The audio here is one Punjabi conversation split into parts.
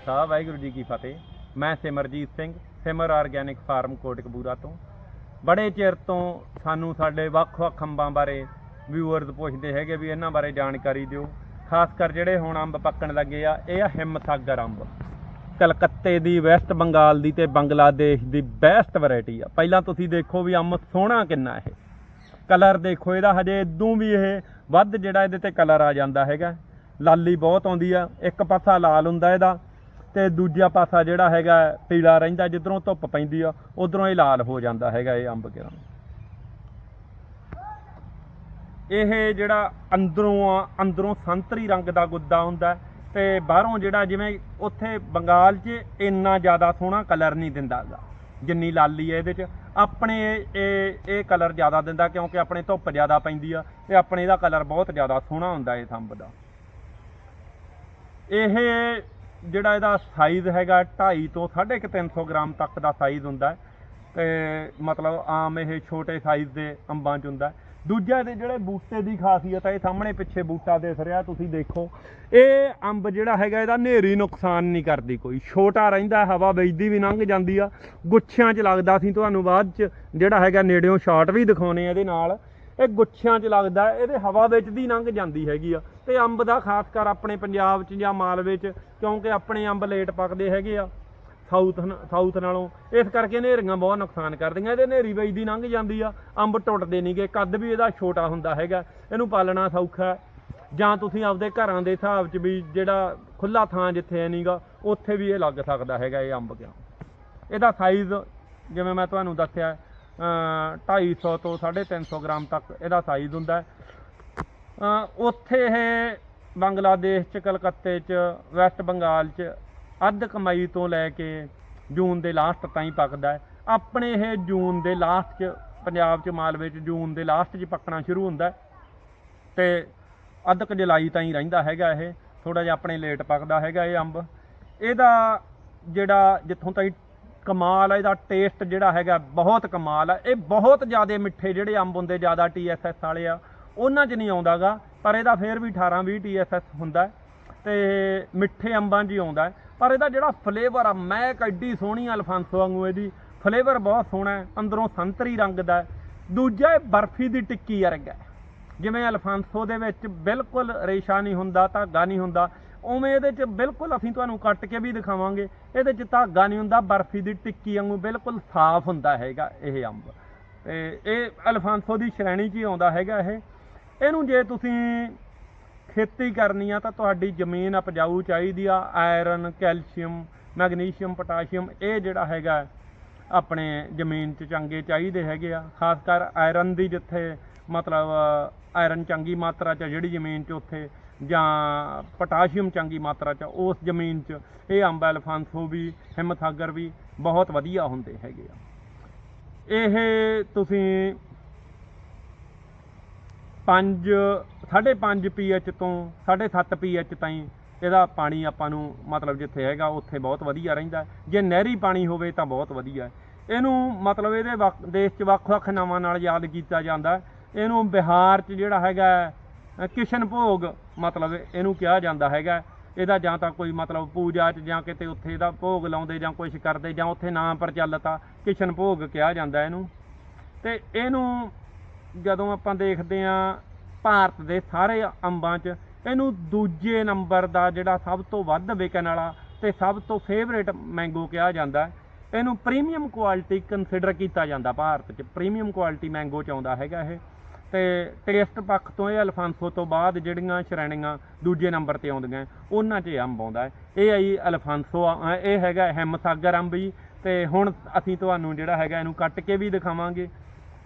ਵਾਹਿਗੁਰੂ ਖਾਲਸਾ ਵਾਹਿਗੁਰੂ ਜੀ ਕੀ ਫਤਿਹ। ਮੈਂ ਸਿਮਰਜੀਤ ਸਿੰਘ, ਸਿਮਰ ਆਰਗੈਨਿਕ ਫਾਰਮ ਕੋਟਕਪੂਰਾ ਤੋਂ। ਬੜੇ ਚਿਰ ਤੋਂ ਸਾਨੂੰ ਸਾਡੇ ਵੱਖ-ਵੱਖ ਅੰਬਾਂ ਬਾਰੇ ਵਿਊਅਰਸ ਪੁੱਛਦੇ ਹੈਗੇ ਵੀ ਇਹਨਾਂ ਬਾਰੇ ਜਾਣਕਾਰੀ ਦਿਓ। ਖਾਸ ਕਰ ਜਿਹੜੇ ਹੁਣ ਅੰਬ ਪੱਕਣ ਲੱਗੇ ਆ, ਇਹ ਆ ਹਿੰਮਸਾਗਰ ਅੰਬ। ਕਲਕੱਤੇ ਦੀ ਵੈਸਟ ਬੰਗਾਲ ਦੀ ਤੇ ਬੰਗਲਾਦੇਸ਼ ਦੀ ਬੈਸਟ ਵੈਰਾਈਟੀ ਆ। ਪਹਿਲਾਂ ਤੁਸੀਂ ਦੇਖੋ ਵੀ ਅੰਬ ਸੋਹਣਾ ਕਿੰਨਾ ਇਹ। ਕਲਰ ਦੇਖੋ, ਇਹਦਾ ਹਜੇ ਇਦੋਂ ਵੀ ਇਹ ਵੱਧ ਜਿਹੜਾ ਇਹਦੇ ਤੇ ਕਲਰ ਆ ਜਾਂਦਾ ਹੈਗਾ। ਲਾਲੀ ਬਹੁਤ ਆਉਂਦੀ ਆ, ਇੱਕ ਪਾਸਾ ਲਾਲ ਹੁੰਦਾ ਇਹਦਾ। ਤੇ ਦੂਜਾ ਪਾਸਾ ਜਿਹੜਾ ਹੈਗਾ ਪੀਲਾ ਰਹਿੰਦਾ, ਜਿੱਧਰੋਂ ਧੁੱਪ ਪੈਂਦੀ ਆ, ਉਧਰੋਂ ਇਹ ਲਾਲ ਹੋ ਜਾਂਦਾ ਹੈਗਾ ਇਹ ਅੰਬ ਕਿਰਾਂ ਇਹ ਜਿਹੜਾ ਅੰਦਰੋਂ ਆ, ਅੰਦਰੋਂ ਸੰਤਰੀ ਰੰਗ ਦਾ ਗੁੱਦਾ ਹੁੰਦਾ ਹੈ ਤੇ ਬਾਹਰੋਂ ਜਿਹੜਾ ਜਿਵੇਂ ਉੱਥੇ ਬੰਗਾਲ 'ਚ ਇੰਨਾ ਜ਼ਿਆਦਾ ਸੋਹਣਾ ਕਲਰ ਨਹੀਂ ਦਿੰਦਾਗਾ ਜਿੰਨੀ ਲਾਲੀ ਹੈ ਇਹਦੇ 'ਚ। ਆਪਣੇ ਇਹ ਇਹ ਕਲਰ ਜ਼ਿਆਦਾ ਦਿੰਦਾ ਕਿਉਂਕਿ ਆਪਣੇ ਧੁੱਪ ਜ਼ਿਆਦਾ ਪੈਂਦੀ ਆ ਤੇ ਆਪਣੇ ਇਹਦਾ ਕਲਰ ਬਹੁਤ ਜ਼ਿਆਦਾ ਸੋਹਣਾ ਹੁੰਦਾ ਇਸ ਅੰਬ ਦਾ। ਇਹ ਜਿਹੜਾ ਇਹਦਾ ਸਾਈਜ਼ ਹੈਗਾ 2.5 ਤੋਂ 350 ਗ੍ਰਾਮ ਤੱਕ ਦਾ ਸਾਈਜ਼ ਹੁੰਦਾ ਹੈ। ਤੇ ਮਤਲਬ ਆਮ ਇਹ ਛੋਟੇ ਸਾਈਜ਼ ਦੇ ਅੰਬਾਂ 'ਚ ਹੁੰਦਾ ਦੂਜਾ ਇਹਦੇ ਜਿਹੜੇ ਬੂਟੇ ਦੀ ਖਾਸੀਅਤ ਹੈ, ਇਹ ਸਾਹਮਣੇ ਪਿੱਛੇ ਬੂਟਾ ਦਿਸ ਰਿਹਾ, ਤੁਸੀਂ ਦੇਖੋ। ਇਹ ਅੰਬ ਜਿਹੜਾ ਹੈਗਾ, ਇਹਦਾ ਨੇਰੀ ਨੁਕਸਾਨ ਨਹੀਂ ਕਰਦੀ ਕੋਈ। ਛੋਟਾ ਰਹਿੰਦਾ, ਹਵਾ ਵੱਜਦੀ ਵੀ ਲੰਘ ਜਾਂਦੀ ਆ। ਗੁੱਛਿਆਂ 'ਚ ਲੱਗਦਾ ਸੀ, ਤੁਹਾਨੂੰ ਬਾਅਦ 'ਚ ਜਿਹੜਾ ਹੈਗਾ, ਨੇੜਿਓਂ ਸ਼ਾਟ ਵੀ ਦਿਖਾਉਣੇ ਆ ਇਹਦੇ ਨਾਲ। ਇਹ ਗੁੱਛਿਆਂ 'ਚ ਲੱਗਦਾ, ਇਹਦੇ ਹਵਾ ਵਿੱਚ ਲੰਘ ਜਾਂਦੀ ਹੈਗੀ ਆ। ਤੇ ਅੰਬ ਦਾ ਖਾਸ ਕਰ ਆਪਣੇ ਪੰਜਾਬ 'ਚ ਜਾਂ ਮਾਲਵੇ 'ਚ ਕਿਉਂਕਿ ਆਪਣੇ ਅੰਬ ਲੇਟ ਪੱਕਦੇ ਹੈਗੇ ਆ ਸਾਊਥ ਸਾਊਥ ਨਾਲੋਂ। ਇਸ ਕਰਕੇ ਹਨੇਰੀਆਂ ਬਹੁਤ ਨੁਕਸਾਨ ਕਰਦੀਆਂ, ਇਹਦੇ ਹਨੇਰੀ ਵੱਜਦੀ ਲੰਘ ਜਾਂਦੀ ਆ, ਅੰਬ ਟੁੱਟਦੇ ਨਹੀਂਗੇ ਕੱਦ ਵੀ ਇਹਦਾ ਛੋਟਾ ਹੁੰਦਾ ਹੈਗਾ, ਇਹਨੂੰ ਪਾਲਣਾ ਸੌਖਾ ਜਾਂ ਤੁਸੀਂ ਆਪਦੇ ਘਰਾਂ ਦੇ ਹਿਸਾਬ 'ਚ ਵੀ ਜਿਹੜਾ ਖੁੱਲਾ ਥਾਂ ਜਿੱਥੇ ਨਹੀਂਗਾ ਉੱਥੇ ਵੀ ਇਹ ਲੱਗ ਸਕਦਾ ਹੈਗਾ ਇਹ ਅੰਬ ਕਿਉਂ। ਇਹਦਾ ਸਾਈਜ਼ ਜਿਵੇਂ ਮੈਂ ਤੁਹਾਨੂੰ ਦੱਸਿਆ ਅ 250 ਤੋਂ 350 ਗ੍ਰਾਮ ਤੱਕ ਇਹਦਾ ਸਾਈਜ਼ ਹੁੰਦਾ ਉੱਥੇ ਇਹ ਬੰਗਲਾਦੇਸ਼ ਚ, ਕਲਕੱਤੇ ਚ, ਵੈਸਟ ਬੰਗਾਲ ਚ ਅੱਧ ਕਮਾਈ ਤੋਂ ਲੈ ਕੇ ਜੂਨ ਦੇ ਲਾਸਟ ਤਾਈਂ ਪੱਕਦਾ ਹੈ। ਆਪਣੇ ਇਹ ਜੂਨ ਦੇ ਲਾਸਟ ਚ, ਪੰਜਾਬ ਚ, ਮਾਲਵੇ ਚ ਜੂਨ ਦੇ ਲਾਸਟ ਚ ਪੱਕਣਾ ਸ਼ੁਰੂ ਹੁੰਦਾ ਹੈ ਤੇ ਅੱਧ ਕੁ ਜੁਲਾਈ ਤਾਈਂ ਰਹਿੰਦਾ ਹੈਗਾ ਇਹ। ਥੋੜਾ ਜਿਹਾ ਆਪਣੇ ਲੇਟ ਪੱਕਦਾ ਹੈਗਾ ਇਹ ਅੰਬ। ਇਹਦਾ ਜਿਹੜਾ ਜਿੱਥੋਂ ਤਾਈਂ ਕਮਾਲ ਹੈ, ਇਹਦਾ ਟੇਸਟ ਜਿਹੜਾ ਹੈਗਾ ਬਹੁਤ ਕਮਾਲ ਹੈ। ਇਹ ਬਹੁਤ ਜ਼ਿਆਦਾ ਮਿੱਠੇ ਜਿਹੜੇ ਅੰਬ ਹੁੰਦੇ, ਜ਼ਿਆਦਾ TSS ਵਾਲੇ ਆ ਉਹਨਾਂ 'ਚ ਨਹੀਂ ਆਉਂਦਾਗਾ, ਪਰ ਇਹਦਾ ਫੇਰ ਵੀ 18 20 TSS ਹੁੰਦਾ ਹੈ ਤੇ ਮਿੱਠੇ ਅੰਬਾਂ 'ਚ ਹੀ ਆਉਂਦਾ ਪਰ ਇਹਦਾ ਜਿਹੜਾ ਫਲੇਵਰ ਆ ਮਹਿਕ ਐਡੀ ਸੋਹਣੀ ਅਲਫਾਂਸੋ ਵਾਂਗੂ ਇਹਦੀ। ਫਲੇਵਰ ਬਹੁਤ ਸੋਹਣਾ ਹੈ, ਅੰਦਰੋਂ ਸੰਤਰੀ ਰੰਗ ਦਾ ਦੂਜਾ ਇਹ ਬਰਫੀ ਦੀ ਟਿੱਕੀ ਵਰਗਾ ਹੈ। ਜਿਵੇਂ ਅਲਫਾਂਸੋ ਦੇ ਵਿੱਚ ਬਿਲਕੁਲ ਰੇਸ਼ਾ ਨਹੀਂ ਹੁੰਦਾ, ਧਾਗਾ ਨਹੀਂ ਹੁੰਦਾ, ਉਵੇਂ ਇਹਦੇ 'ਚ ਬਿਲਕੁਲ ਅਸੀਂ ਤੁਹਾਨੂੰ ਕੱਟ ਕੇ ਵੀ ਦਿਖਾਵਾਂਗੇ, ਇਹਦੇ 'ਚ ਧਾਗਾ ਨਹੀਂ ਹੁੰਦਾ, ਬਰਫੀ ਦੀ ਟਿੱਕੀ ਵਾਂਗੂ ਬਿਲਕੁਲ ਸਾਫ਼ ਹੁੰਦਾ ਹੈਗਾ ਇਹ ਅੰਬ। ਤੇ ਇਹ ਅਲਫਾਂਸੋ ਦੀ ਸ਼੍ਰੇਣੀ 'ਚ ਹੀ ਆਉਂਦਾ ਹੈਗਾ ਇਹ। ਇਹਨੂੰ ਜੇ ਤੁਸੀਂ ਖੇਤੀ ਕਰਨੀ ਆ ਤਾਂ ਤੁਹਾਡੀ ਜ਼ਮੀਨ ਉਪਜਾਊ ਚਾਹੀਦੀ ਆ ਆਇਰਨ ਕੈਲਸ਼ੀਅਮ ਮੈਗਨੀਸ਼ੀਅਮ ਪੋਟਾਸ਼ੀਅਮ ਇਹ ਜਿਹੜਾ ਹੈਗਾ ਆਪਣੇ ਜ਼ਮੀਨ 'ਚ ਚੰਗੇ ਚਾਹੀਦੇ ਹੈਗੇ ਆ ਖਾਸ ਕਰ ਆਇਰਨ ਦੀ ਜਿੱਥੇ ਮਤਲਬ ਆਇਰਨ ਚੰਗੀ ਮਾਤਰਾ 'ਚ ਆ ਜਿਹੜੀ ਜ਼ਮੀਨ 'ਚ ਉੱਥੇ ਜਾਂ ਪੋਟਾਸ਼ੀਅਮ ਚੰਗੀ ਮਾਤਰਾ 'ਚ ਆ, ਉਸ ਜ਼ਮੀਨ 'ਚ ਇਹ ਅੰਬ ਐਲਫਾਂਸੋ ਵੀ ਹਿੰਮਥਾਗਰ ਵੀ ਬਹੁਤ ਵਧੀਆ ਹੁੰਦੇ ਹੈਗੇ ਆ। ਇਹ ਤੁਸੀਂ 5 5.5 ਪੀਐਚ ਤੋਂ 7.5 ਪੀਐਚ ਤਾਈਂ ਇਹਦਾ ਪਾਣੀ ਆਪਾਂ ਨੂੰ ਮਤਲਬ ਜਿੱਥੇ ਹੈਗਾ, ਉੱਥੇ ਬਹੁਤ ਵਧੀਆ ਰਹਿੰਦਾ ਜੇ ਨਹਿਰੀ ਪਾਣੀ ਹੋਵੇ ਤਾਂ ਬਹੁਤ ਵਧੀਆ ਇਹਨੂੰ ਮਤਲਬ ਇਹਦੇ ਵੱਖ- ਦੇਸ਼ 'ਚ ਵੱਖ-ਵੱਖ ਨਾਵਾਂ ਨਾਲ ਯਾਦ ਕੀਤਾ ਜਾਂਦਾ ਇਹਨੂੰ ਬਿਹਾਰ 'ਚ ਜਿਹੜਾ ਹੈਗਾ ਕਿਸ਼ਨ ਭੋਗ ਮਤਲਬ ਇਹਨੂੰ ਕਿਹਾ ਜਾਂਦਾ ਹੈਗਾ ਇਹਦਾ ਜਾਂ ਤਾਂ ਕੋਈ ਮਤਲਬ ਪੂਜਾ 'ਚ ਜਾਂ ਕਿਤੇ ਉੱਥੇ ਇਹਦਾ ਭੋਗ ਲਾਉਂਦੇ ਜਾਂ ਕੁਝ ਕਰਦੇ ਜਾਂ ਉੱਥੇ ਨਾਮ ਪ੍ਰਚਲਿਤ ਆ, ਕਿਸ਼ਨ ਭੋਗ ਕਿਹਾ ਜਾਂਦਾ ਇਹਨੂੰ। ਤੇ ਇਹਨੂੰ ਜਦੋਂ ਆਪਾਂ ਦੇਖਦੇ ਆ ਭਾਰਤ ਦੇ ਸਾਰੇ ਅੰਬਾਂ 'ਚ, ਇਹਨੂੰ ਦੂਜੇ ਨੰਬਰ ਦਾ ਜਿਹੜਾ ਸਭ ਤੋਂ ਵੱਧ ਵਿਕਣ ਵਾਲਾ ਤੇ ਸਭ ਤੋਂ ਫੇਵਰੇਟ ਮੈਂਗੋ ਕਿਹਾ ਜਾਂਦਾ ਹੈ, ਇਹਨੂੰ ਪ੍ਰੀਮੀਅਮ ਕੁਆਲਿਟੀ ਕੰਸੀਡਰ ਕੀਤਾ ਜਾਂਦਾ ਭਾਰਤ 'ਚ। ਪ੍ਰੀਮੀਅਮ ਕੁਆਲਿਟੀ ਮੈਂਗੋ 'ਚ ਆਉਂਦਾ ਹੈਗਾ ਇਹ। ਤੇ ਟੇਸਟ ਪੱਖ ਤੋਂ ਇਹ ਅਲਫਾਂਸੋ ਤੋਂ ਬਾਅਦ ਜਿਹੜੀਆਂ ਸ਼੍ਰੇਣੀਆਂ ਦੂਜੇ ਨੰਬਰ ਤੇ ਆਉਂਦੀਆਂ, ਉਹਨਾਂ 'ਚ ਇਹ ਅੰਬ ਆਉਂਦਾ ਹੈ। ਇਹ ਆਈ ਅਲਫਾਂਸੋ ਇਹ ਹੈਗਾ ਹਿੰਮਸਾਗਰ ਅੰਬ ਜੀ। ਤੇ ਹੁਣ ਅਸੀਂ ਤੁਹਾਨੂੰ ਜਿਹੜਾ ਹੈਗਾ ਇਹਨੂੰ ਕੱਟ ਕੇ ਵੀ ਦਿਖਾਵਾਂਗੇ।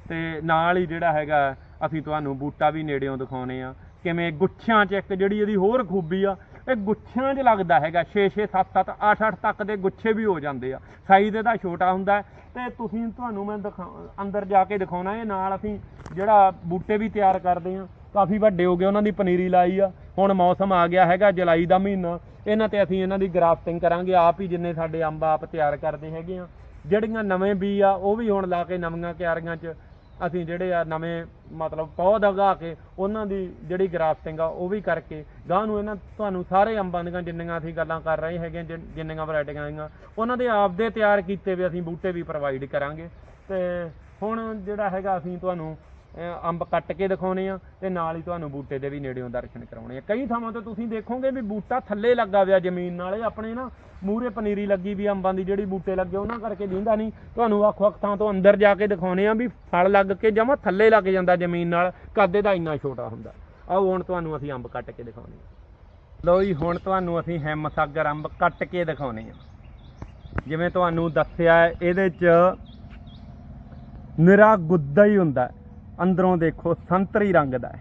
ਤੇ ਨਾਲ ਹੀ ਜਿਹੜਾ ਹੈਗਾ, ਅਸੀਂ ਤੁਹਾਨੂੰ ਬੂਟਾ ਵੀ ਨੇੜਿਓਂ ਦਿਖਾਉਨੇ ਆ। ਕਿਵੇਂ ਗੁੱਛਿਆਂ 'ਚ ਇੱਕ ਜਿਹੜੀ ਇਹਦੀ ਹੋਰ ਖੂਬੀ ਆ, ਇਹ ਗੁੱਛਿਆਂ 'ਚ ਲੱਗਦਾ ਹੈਗਾ 6 6 7 7 8 8 ਤੱਕ ਦੇ ਗੁੱਛੇ ਵੀ ਹੋ ਜਾਂਦੇ ਆ। ਸਾਈਜ਼ ਇਹਦਾ ਛੋਟਾ ਹੁੰਦਾ ਹੈ। ਤੇ ਤੁਸੀਂ ਤੁਹਾਨੂੰ ਮੈਂ ਦਿਖਾ, ਅੰਦਰ ਜਾ ਕੇ ਦਿਖਾਉਣਾ, ਇਹ ਨਾਲ ਅਸੀਂ ਜਿਹੜਾ ਬੂਟੇ ਵੀ ਤਿਆਰ ਕਰਦੇ ਆ, ਕਾਫੀ ਵੱਡੇ ਹੋ ਗਏ, ਉਹਨਾਂ ਦੀ ਪਨੀਰੀ ਲਾਈ ਆ। ਹੁਣ ਮੌਸਮ ਆ ਗਿਆ ਹੈਗਾ, ਜੁਲਾਈ ਦਾ ਮਹੀਨਾ। ਇਹਨਾਂ ਤੇ ਅਸੀਂ ਇਹਨਾਂ ਦੀ ਗ੍ਰਾਫਟਿੰਗ ਕਰਾਂਗੇ, ਆਪ ਹੀ ਜਿੰਨੇ ਸਾਡੇ ਅੰਬ ਆਪ ਤਿਆਰ ਕਰਦੇ ਹੈਗੇ ਆ। ਜਿਹੜੀਆਂ ਨਵੇਂ ਬੀ ਆ, ਉਹ ਵੀ ਹੁਣ ਲਾ ਕੇ ਨਵੀਆਂ ਕਿਆਰੀਆਂ 'ਚ ਅਸੀਂ ਜਿਹੜੇ ਆ ਨਵੇਂ ਮਤਲਬ ਪੌਦ ਉਗਾ ਕੇ ਉਹਨਾਂ ਦੀ ਜਿਹੜੀ ਗ੍ਰਾਫਟਿੰਗ ਆ ਉਹ ਵੀ ਕਰਕੇ ਗਾਂ ਨੂੰ ਇਹਨਾਂ ਤੁਹਾਨੂੰ ਸਾਰੇ ਅੰਬਾਂ ਦੀਆਂ ਜਿੰਨੀਆਂ ਅਸੀਂ ਗੱਲਾਂ ਕਰ ਰਹੇ ਹੈਗੇ ਜਿੰਨੀਆਂ ਵੈਰਾਈਟੀਆਂ ਆਈਆਂ, ਉਹਨਾਂ ਦੇ ਆਪਦੇ ਤਿਆਰ ਕੀਤੇ ਵੀ ਅਸੀਂ ਬੂਟੇ ਵੀ ਪ੍ਰੋਵਾਈਡ ਕਰਾਂਗੇ। ਤੇ ਹੁਣ ਜਿਹੜਾ ਹੈਗਾ ਅਸੀਂ ਤੁਹਾਨੂੰ ਅੰਬ ਕੱਟ ਕੇ ਦਿਖਾਉਣੇ ਆ ਤੇ ਨਾਲ ਹੀ ਤੁਹਾਨੂੰ ਬੂਟੇ ਦੇ ਵੀ ਨੇੜਿਓਂ ਦਰਸ਼ਨ ਕਰਾਉਣੇ ਆ। ਕਈ ਥਾਵਾਂ ਤੇ ਤੁਸੀਂ ਦੇਖੋਗੇ ਵੀ ਬੂਟਾ ਥੱਲੇ ਲੱਗਾ ਹੋਇਆ ਜ਼ਮੀਨ ਨਾਲੇ ਆਪਣੇ ਨਾ ਮੂਰੇ ਪਨੀਰੀ ਲੱਗੀ ਵੀ ਅੰਬਾਂ ਦੀ ਜਿਹੜੀ ਬੂਟੇ ਲੱਗੇ ਉਹਨਾਂ ਕਰਕੇ ਦਿੰਦਾ ਨਹੀਂ। ਤੁਹਾਨੂੰ ਵੱਖ-ਵੱਖ ਥਾਂ ਤੋਂ ਅੰਦਰ ਜਾ ਕੇ ਦਿਖਾਉਣੇ ਆ ਵੀ ਫਲ ਲੱਗ ਕੇ ਜਮਾ ਥੱਲੇ ਲੱਗ ਜਾਂਦਾ ਜ਼ਮੀਨ ਨਾਲ, ਕਾਦੇ ਦਾ ਇੰਨਾ ਛੋਟਾ ਹੁੰਦਾ। ਆਓ ਹੁਣ ਤੁਹਾਨੂੰ ਅਸੀਂ ਅੰਬ ਕੱਟ ਕੇ ਦਿਖਾਉਣੇ ਆ। ਲਓ ਜੀ, ਹੁਣ ਤੁਹਾਨੂੰ ਅਸੀਂ ਹਿੰਮਸਾਗਰ ਅੰਬ ਕੱਟ ਕੇ ਦਿਖਾਉਣੇ ਆ। ਜਿਵੇਂ ਤੁਹਾਨੂੰ ਦੱਸਿਆ, ਇਹਦੇ 'ਚ ਨਿਰਾ ਗੁੱਦਾ ਹੀ ਹੁੰਦਾ। ਅੰਦਰੋਂ ਦੇਖੋ ਸੰਤਰੀ ਰੰਗ ਦਾ ਹੈ।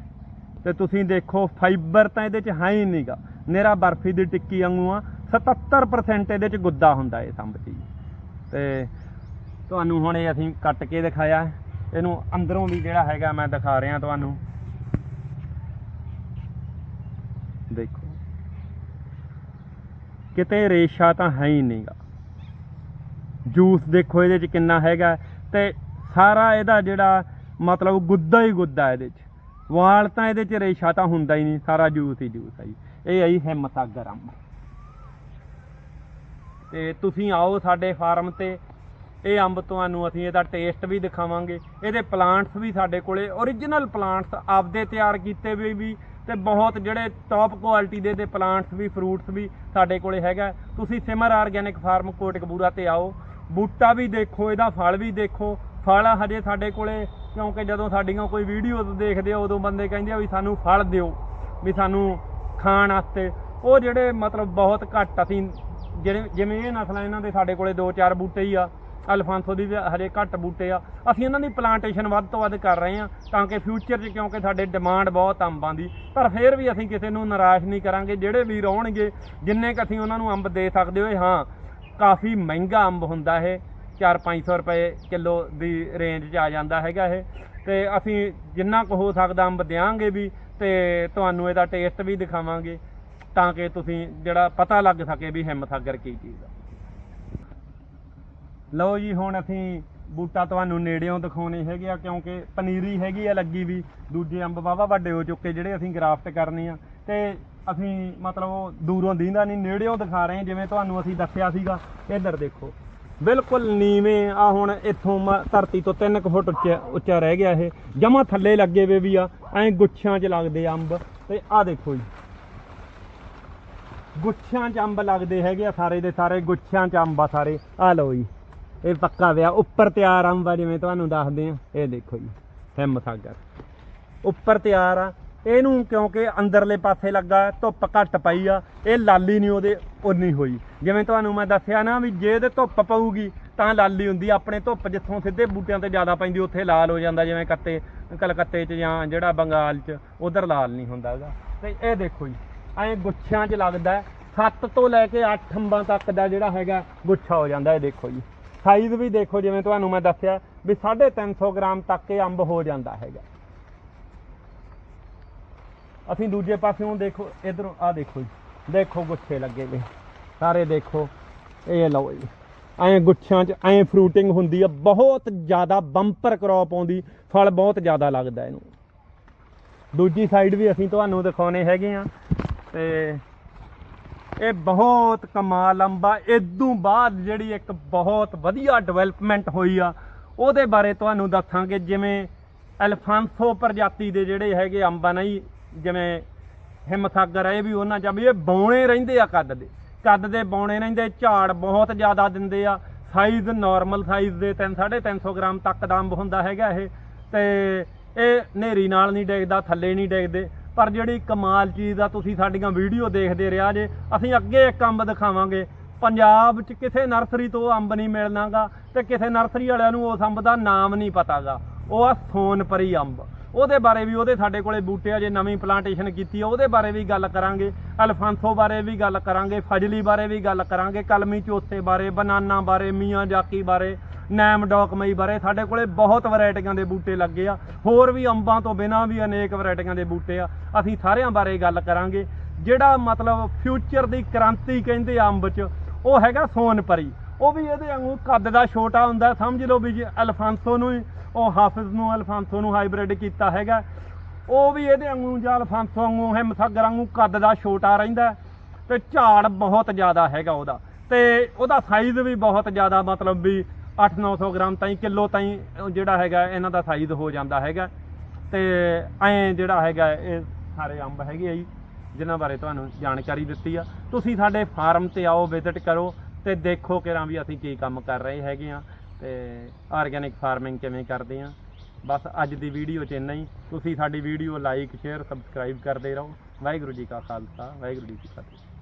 ਤੇ ਤੁਸੀਂ ਦੇਖੋ ਫਾਈਬਰ ਤਾਂ ਇਹਦੇ 'ਚ ਹੈ ਹੀ ਨਹੀਂਗਾ ਨਿਰਾ ਬਰਫੀ ਦੀ ਟਿੱਕੀ ਵਾਂਗੂ ਆ। 77% ਇਹਦੇ 'ਚ ਗੁੱਦਾ ਹੁੰਦਾ ਇਹ ਸੰਭ ਚੀਜ਼ ਜੀ ਤੇ ਤੁਹਾਨੂੰ ਹੁਣ ਇਹ ਅਸੀਂ ਕੱਟ ਕੇ ਦਿਖਾਇਆ। ਇਹਨੂੰ ਅੰਦਰੋਂ ਵੀ ਜਿਹੜਾ ਹੈਗਾ ਮੈਂ ਦਿਖਾ ਰਿਹਾ ਤੁਹਾਨੂੰ। ਦੇਖੋ। ਕਿਤੇ ਰੇਸ਼ਾ ਤਾਂ ਹੈ ਹੀ ਨਹੀਂਗਾ ਜੂਸ ਦੇਖੋ ਇਹਦੇ ਚ ਕਿੰਨਾ ਹੈਗਾ। ਤੇ ਸਾਰਾ ਇਹਦਾ ਜਿਹੜਾ ਮਤਲਬ ਗੁੱਦਾ ਹੀ ਗੁੱਦਾ ਇਹਦੇ ਚ। ਵਾਲ ਤਾਂ ਇਹਦੇ ਚ ਰੇਸ਼ਾ ਤਾਂ ਹੁੰਦਾ ਹੀ ਨਹੀਂ, ਸਾਰਾ ਜੂਸ ਹੀ ਜੂਸ ਹੈ ਜੀ। ਇਹ ਆਈ ਹਿੰਮਸਾਗਰ ਅੰਬ ਤੇ ਤੁਸੀਂ ਆਓ ਸਾਡੇ ਫਾਰਮ ਤੇ, ਇਹ ਅੰਬ ਤੁਹਾਨੂੰ ਅਸੀਂ ਇਹਦਾ ਟੇਸਟ ਵੀ ਦਿਖਾਵਾਂਗੇ। ਇਹਦੇ ਪਲਾਂਟਸ ਵੀ ਸਾਡੇ ਕੋਲੇ origignal ਪਲਾਂਟਸ ਆਪਦੇ ਤਿਆਰ ਕੀਤੇ ਵੀ ਵੀ, ਤੇ ਬਹੁਤ ਜਿਹੜੇ ਟੌਪ ਕੁਆਲਿਟੀ ਦੇ ਦੇ ਪਲਾਂਟਸ ਵੀ ਫਰੂਟਸ ਵੀ ਸਾਡੇ ਕੋਲੇ ਹੈਗਾ। ਤੁਸੀਂ ਸਿਮਰ ਆਰਗੈਨਿਕ ਫਾਰਮ ਕੋਟਕਪੂਰਾ ਤੇ ਆਓ। ਬੂਟਾ ਵੀ ਦੇਖੋ, ਇਹਦਾ ਫਲ ਵੀ ਦੇਖੋ। ਫਲ ਹਜੇ ਸਾਡੇ ਕੋਲੇ, ਕਿਉਂਕਿ ਜਦੋਂ ਸਾਡੀਆਂ ਕੋਈ ਵੀਡੀਓਜ਼ ਦੇਖਦੇ ਆ, ਉਦੋਂ ਬੰਦੇ ਕਹਿੰਦੇ ਆ ਵੀ ਸਾਨੂੰ ਫਲ ਦਿਓ, ਵੀ ਸਾਨੂੰ ਖਾਣ ਵਾਸਤੇ। ਉਹ ਜਿਹੜੇ ਮਤਲਬ ਬਹੁਤ ਘੱਟ ਅਸੀਂ, ਜਿਹੜੇ, ਜਿਵੇਂ ਇਹ ਨਸਲਾਂ ਇਹਨਾਂ ਦੇ ਸਾਡੇ ਕੋਲੇ ਦੋ ਚਾਰ ਬੂਟੇ ਹੀ ਆ, ਅਲਫਾਂਸੋ ਦੀ ਵੀ ਹਜੇ ਘੱਟ ਬੂਟੇ ਆ। ਅਸੀਂ ਇਹਨਾਂ ਦੀ ਪਲਾਂਟੇਸ਼ਨ ਵੱਧ ਤੋਂ ਵੱਧ ਕਰ ਰਹੇ ਹਾਂ ਤਾਂ ਕਿ ਫਿਊਚਰ 'ਚ ਕਿਉਂਕਿ ਸਾਡੇ ਡਿਮਾਂਡ ਬਹੁਤ ਅੰਬਾਂ ਦੀ। ਪਰ ਫਿਰ ਵੀ ਅਸੀਂ ਕਿਸੇ ਨੂੰ ਨਿਰਾਸ਼ ਨਹੀਂ ਕਰਾਂਗੇ। ਜਿਹੜੇ ਵੀ ਆਉਣਗੇ, ਜਿੰਨੇ ਕੁ ਅਸੀਂ ਉਹਨਾਂ ਨੂੰ ਅੰਬ ਦੇ ਸਕਦੇ ਹੋਏ, ਹਾਂ, ਕਾਫੀ ਮਹਿੰਗਾ ਅੰਬ ਹੁੰਦਾ ਹੈ 4-500 ਰੁਪਏ ਕਿਲੋ ਦੀ ਰੇਂਜ 'ਚ ਆ ਜਾਂਦਾ ਹੈਗਾ ਇਹ। ਤੇ ਅਸੀਂ ਜਿੰਨਾ ਕੁ ਹੋ ਸਕਦਾ ਅੰਬ ਦਿਆਂਗੇ ਵੀ ਤੇ ਤੁਹਾਨੂੰ ਇਹਦਾ ਟੇਸਟ ਵੀ ਦਿਖਾਵਾਂਗੇ ਤਾਂ ਕਿ ਤੁਸੀਂ ਜਿਹੜਾ ਪਤਾ ਲੱਗ ਸਕੇ ਵੀ ਹਿੰਮਸਾਗਰ ਕੀ ਚੀਜ਼ ਆ। ਲਓ ਜੀ, ਹੁਣ ਅਸੀਂ ਬੂਟਾ ਤੁਹਾਨੂੰ ਨੇੜਿਓਂ ਦਿਖਾਉਣੇ ਹੈਗੇ ਆ ਕਿਉਂਕਿ ਪਨੀਰੀ ਹੈਗੀ ਆ ਲੱਗੀ ਵੀ, ਦੂਜੇ ਅੰਬ ਵਾਵਾ ਵੱਡੇ ਹੋ ਚੁੱਕੇ ਜਿਹੜੇ ਅਸੀਂ ਗ੍ਰਾਫਟ ਕਰਨੇ ਆ। ਤੇ ਅਸੀਂ ਮਤਲਬ ਉਹ ਦੂਰੋਂ ਦੀਂਦਾ ਨਹੀਂ, ਨੇੜਿਓਂ ਦਿਖਾ ਰਹੇ ਜਿਵੇਂ ਤੁਹਾਨੂੰ ਅਸੀਂ ਦੱਸਿਆ ਸੀਗਾ। ਇੱਧਰ ਦੇਖੋ। ਬਿਲਕੁਲ ਨੀਵੇਂ। ਆ ਹੁਣ ਇੱਥੋਂ ਮ- ਧਰਤੀ ਤੋਂ 3 ਫੁੱਟ ਉੱਚਾ ਉੱਚਾ ਰਹਿ ਗਿਆ ਇਹ। ਜਮਾ ਥੱਲੇ ਲੱਗੇ ਵੇ ਵੀ ਆ। ਐਂ ਗੁੱਛਾਂ 'ਚ ਲੱਗਦੇ ਆ ਅੰਬ। ਤੇ ਆ ਦੇਖੋ ਜੀ। ਗੁੱਛਾਂ 'ਚ ਅੰਬ ਲੱਗਦੇ ਹੈਗੇ ਆ ਸਾਰੇ ਦੇ ਸਾਰੇ। ਗੁੱਛਾਂ 'ਚ ਅੰਬ ਆ ਸਾਰੇ। ਆ ਲਓ ਜੀ। ਇਹ ਪੱਕਾ ਵਿਆ ਉੱਪਰ ਤਿਆਰ ਅੰਬ ਆ, ਜਿਵੇਂ ਤੁਹਾਨੂੰ ਦੱਸਦੇ ਆ। ਇਹ ਦੇਖੋ ਜੀ। ਹਿੰਮਸਾਗਰ ਉੱਪਰ ਤਿਆਰ ਆ। ਇਹਨੂੰ ਕਿਉਂਕਿ ਅੰਦਰਲੇ ਪਾਸੇ ਲੱਗਾ, ਧੁੱਪ ਘੱਟ ਪਈ ਆ, ਇਹ ਲਾਲੀ ਨਹੀਂ ਉਹਦੇ ਉਨੀ ਹੋਈ। ਜਿਵੇਂ ਤੁਹਾਨੂੰ ਮੈਂ ਦੱਸਿਆ ਨਾ ਵੀ ਜੇ ਇਹਦੇ ਧੁੱਪ ਪਊਗੀ, ਤਾਂ ਲਾਲੀ ਹੁੰਦੀ ਆਪਣੇ ਧੁੱਪ ਜਿੱਥੋਂ ਸਿੱਧੇ ਬੂਟਿਆਂ ਤੇ ਜ਼ਿਆਦਾ ਪੈਂਦੀ, ਉੱਥੇ ਲਾਲ ਹੋ ਜਾਂਦਾ, ਜਿਵੇਂ ਕੱਤੇ, ਕਲਕੱਤੇ 'ਚ ਜਾਂ ਜਿਹੜਾ ਬੰਗਾਲ 'ਚ, ਉਧਰ ਲਾਲ ਨਹੀਂ ਹੁੰਦਾ ਹੈਗਾ। ਤੇ ਇਹ ਦੇਖੋ ਜੀ, ਐਂ ਗੁੱਛਿਆਂ 'ਚ ਲੱਗਦਾ 7 ਤੋਂ ਲੈ ਕੇ 8 ਅੰਬਾਂ ਤੱਕ ਦਾ ਜਿਹੜਾ ਹੈਗਾ ਗੁੱਛਾ ਹੋ ਜਾਂਦਾ ਇਹ ਦੇਖੋ ਜੀ। ਸਾਈਜ਼ ਵੀ ਦੇਖੋ, ਜਿਵੇਂ ਤੁਹਾਨੂੰ ਮੈਂ ਦੱਸਿਆ ਵੀ 350 ਗ੍ਰਾਮ ਤੱਕ ਇਹ ਅੰਬ ਹੋ ਜਾਂਦਾ ਹੈਗਾ। ਅਸੀਂ ਦੂਜੇ ਪਾਸਿਓਂ ਦੇਖੋ, ਇਧਰੋਂ ਆ ਦੇਖੋ ਜੀ। ਦੇਖੋ ਗੁੱਛੇ ਲੱਗੇ ਵੇ। ਸਾਰੇ ਦੇਖੋ, ਇਹ ਲਓ ਜੀ। ਐਂ ਗੁੱਛਿਆਂ 'ਚ ਐਂ ਫਰੂਟਿੰਗ ਹੁੰਦੀ ਆ, ਬਹੁਤ ਜ਼ਿਆਦਾ ਬੰਪਰ ਕ੍ਰੌਪ ਆਉਂਦੀ, ਫਲ ਬਹੁਤ ਜ਼ਿਆਦਾ ਲੱਗਦਾ ਇਹਨੂੰ। ਦੂਜੀ ਸਾਈਡ ਵੀ ਅਸੀਂ ਤੁਹਾਨੂੰ ਦਿਖਾਉਣੇ ਹੈਗੇ ਆ, ਤੇ ਇਹ ਬਹੁਤ ਕਮਾਲ ਅੰਬਾ ਇਦੋਂ ਬਾਅਦ ਜਿਹੜੀ ਇੱਕ ਬਹੁਤ ਵਧੀਆ ਡਿਵੈਲਪਮੈਂਟ ਹੋਈ ਆ, ਉਹਦੇ ਬਾਰੇ ਤੁਹਾਨੂੰ ਦੱਸਾਂਗੇ, ਜਿਵੇਂ ਅਲਫਾਂਸੋ ਪ੍ਰਜਾਤੀ ਦੇ ਜਿਹੜੇ ਹੈਗੇ ਅੰਬਾਂ ਜੀ ਜਿਵੇਂ ਹਿੰਮਸਾਗਰ ਇਹ ਵੀ ਉਹਨਾਂ ਚ ਆ ਵੀ ਇਹ ਬੌਣੇ ਰਹਿੰਦੇ ਆ ਕੱਦ ਦੇ। ਕੱਦ ਦੇ ਬੌਣੇ ਰਹਿੰਦੇ, ਝਾੜ ਬਹੁਤ ਜ਼ਿਆਦਾ ਦਿੰਦੇ ਆ। ਸਾਈਜ਼ ਨਾਰਮਲ ਸਾਈਜ਼ ਦੇ 3 350 ਗ੍ਰਾਮ ਤੱਕ ਦਾ ਅੰਬ ਹੁੰਦਾ ਹੈਗਾ ਇਹ। ਤੇ ਇਹ ਨੇਰੀ ਨਾਲ ਨਹੀਂ ਡਿੱਗਦਾ, ਥੱਲੇ ਨਹੀਂ ਡਿੱਗਦੇ। ਪਰ ਜਿਹੜੀ ਕਮਾਲ ਚੀਜ਼ ਆ, ਤੁਸੀਂ ਸਾਡੀਆਂ ਵੀਡੀਓ ਦੇਖਦੇ ਰਿਹਾ ਜੇ, ਅਸੀਂ ਅੱਗੇ ਇੱਕ ਅੰਬ ਦਿਖਾਵਾਂਗੇ। ਪੰਜਾਬ 'ਚ ਕਿਸੇ ਨਰਸਰੀ ਤੋਂ ਅੰਬ ਨਹੀਂ ਮਿਲਣਾਗਾ ਤੇ ਕਿਸੇ ਨਰਸਰੀ ਵਾਲਿਆਂ ਨੂੰ ਉਸ ਅੰਬ ਦਾ ਨਾਮ ਨਹੀਂ ਪਤਾਗਾ। ਉਹ ਆ ਸੋਨਪਰੀ ਅੰਬ। ਉਹਦੇ ਬਾਰੇ ਵੀ ਉਹਦੇ ਸਾਡੇ ਕੋਲੇ ਬੂਟੇ ਆ, ਜੇ ਨਵੀਂ ਪਲਾਂਟੇਸ਼ਨ ਕੀਤੀ ਆ, ਉਹਦੇ ਬਾਰੇ ਵੀ ਗੱਲ ਕਰਾਂਗੇ। ਅਲਫਾਂਸੋ ਬਾਰੇ ਵੀ ਗੱਲ ਕਰਾਂਗੇ, ਫਜਲੀ ਬਾਰੇ ਵੀ ਗੱਲ ਕਰਾਂਗੇ, ਕਲਮੀ ਚੋਥੇ ਬਾਰੇ, ਬਨਾਨਾ ਬਾਰੇ, ਮੀਆਂ ਜਾਕੀ ਬਾਰੇ, ਨੈਮ ਡੌਕਮਈ ਬਾਰੇ, ਸਾਡੇ ਕੋਲੇ ਬਹੁਤ ਵੈਰਾਈਟੀਆਂ ਦੇ ਬੂਟੇ ਲੱਗੇ ਆ। ਹੋਰ ਵੀ ਅੰਬਾਂ ਤੋਂ ਬਿਨਾਂ ਵੀ ਅਨੇਕ ਵੈਰਾਈਟੀਆਂ ਦੇ ਬੂਟੇ ਆ। ਅਸੀਂ ਸਾਰਿਆਂ ਬਾਰੇ ਗੱਲ ਕਰਾਂਗੇ। ਜਿਹੜਾ ਮਤਲਬ ਫਿਊਚਰ ਦੀ ਕ੍ਰਾਂਤੀ ਕਹਿੰਦੇ ਆ ਅੰਬ 'ਚ, ਉਹ ਹੈਗਾ ਸੋਨਪਰੀ। ਉਹ ਵੀ ਇਹਦੇ ਵਾਂਗੂ ਕੱਦ ਦਾ ਛੋਟਾ ਹੁੰਦਾ, ਸਮਝ ਲਓ ਵੀ ਜੇ ਅਲਫਾਂਸੋ ਨੂੰ ਹੀ ਉਹ ਹਾਫਿਜ਼ ਨੂੰ ਅਲਫਾਂਸੋ ਨੂੰ ਹਾਈਬ੍ਰਿਡ ਕੀਤਾ ਹੈਗਾ। ਉਹ ਵੀ ਇਹਦੇ ਵਾਂਗੂ ਜਾਂ ਅਲਫਾਂਸੋ ਵਾਂਗੂ ਹਿਮਸਗਰ ਵਾਂਗੂ ਕੱਦ ਦਾ ਛੋਟਾ ਰਹਿੰਦਾ ਹੈ ਤੇ ਝਾੜ ਬਹੁਤ ਜ਼ਿਆਦਾ ਹੈਗਾ ਉਹਦਾ। ਤੇ ਉਹਦਾ ਸਾਈਜ਼ ਵੀ ਬਹੁਤ ਜ਼ਿਆਦਾ ਮਤਲਬ ਵੀ 8-900 ਗ੍ਰਾਮ ਤਾਈਂ, ਕਿਲੋ ਤਾਈਂ ਜਿਹੜਾ ਹੈਗਾ, ਇਹਨਾਂ ਦਾ ਸਾਈਜ਼ ਹੋ ਜਾਂਦਾ ਹੈਗਾ। ਤੇ ਐਂ ਜਿਹੜਾ ਹੈਗਾ, ਇਹ ਸਾਰੇ ਅੰਬ ਹੈਗੇ ਆ ਜੀ, ਜਿਨ੍ਹਾਂ ਬਾਰੇ ਤੁਹਾਨੂੰ ਜਾਣਕਾਰੀ ਦਿੱਤੀ ਆ। ਤੁਸੀਂ ਸਾਡੇ ਫਾਰਮ ਤੇ ਆਓ ਵਿਜ਼ਿਟ ਕਰੋ ਤੇ ਦੇਖੋ ਕਿਰਾਂ ਵੀ ਅਸੀਂ ਕੀ ਕੰਮ ਕਰ ਰਹੇ ਹੈਗੇ ਆ। ਤੇ ਆਰਗੈਨਿਕ ਫਾਰਮਿੰਗ ਕਿਵੇਂ ਕਰਦੇ ਆ। ਬਸ ਅੱਜ ਦੀ ਵੀਡੀਓ 'ਚ ਇੰਨਾ ਹੀ। ਤੁਸੀਂ ਸਾਡੀ ਵੀਡੀਓ ਲਾਈਕ ਸ਼ੇਅਰ ਸਬਸਕ੍ਰਾਈਬ ਕਰਦੇ ਰਹੋ। ਵਾਹਿਗੁਰੂ ਜੀ ਕਾ ਖਾਲਸਾ, ਵਾਹਿਗੁਰੂ ਜੀ ਕੀ ਫਤਿਹ।